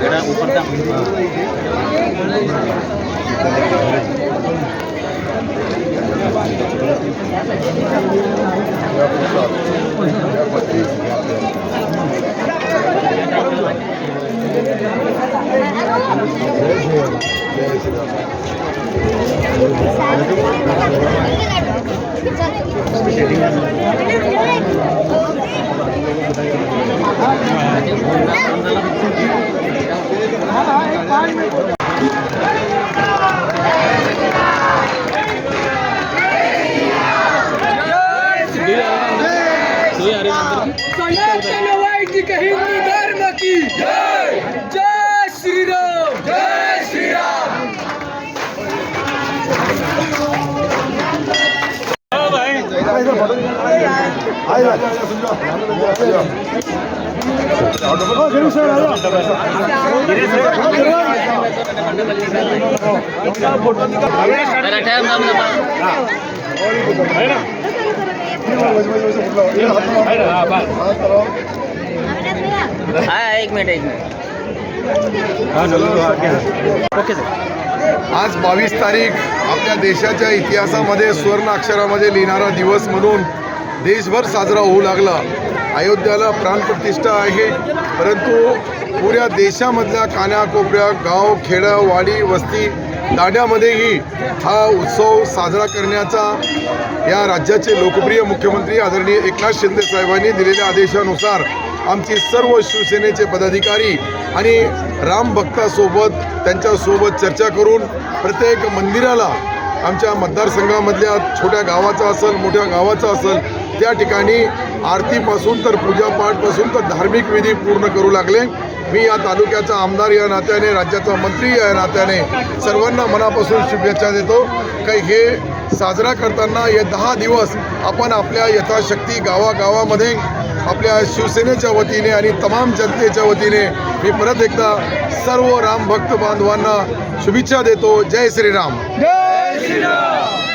ਜਿਹੜਾ ਉੱਪਰ ਦਾ Thank you. सनातन वैदिक हिंदू धर्म की जय। जय श्री राम जय श्री राम हा एक मिनिट एक मिनिट. आज बावीस तारीख आपल्या देशाच्या इतिहासामध्ये स्वर्ण अक्षरामध्ये लिहिणारा दिवस म्हणून देशभर साजरा होऊ लागला. अयोध्याला प्राणप्रतिष्ठा आहे परंतु पुऱ्या देशामधल्या कान्याकोपऱ्या गाव खेडं वाडी वस्ती दाड्यामध्येही हा उत्सव साजरा करण्याचा या राज्याचे लोकप्रिय मुख्यमंत्री आदरणीय एकनाथ शिंदे साहेबांनी दिलेल्या आदेशानुसार आमची सर्व शिवसेनेचे पदाधिकारी आणि राम भक्तासोबत त्यांच्यासोबत चर्चा करून प्रत्येक मंदिराला आमच्या मतदारसंघामधल्या छोट्या गावाचा असेल मोठ्या गावाचा असेल त्या ठिकाणी आरतीपासून तर पूजापाठपासून तर धार्मिक विधी पूर्ण करू लागले. मी या तालुक्याचा आमदार या नात्याने राज्याचा मंत्री या नात्याने सर्वांना मनापासून शुभेच्छा देतो. काही हे साजरा करताना हे दहा दिवस आपण आपल्या यथाशक्ती गावागावामध्ये आपल्या शिवसेनेच्या वतीने आणि तमाम जनतेच्या वतीने मी परत एकदा सर्व राम भक्त बांधवांना शुभेच्छा देतो. जय श्रीराम. जय श्रीराम.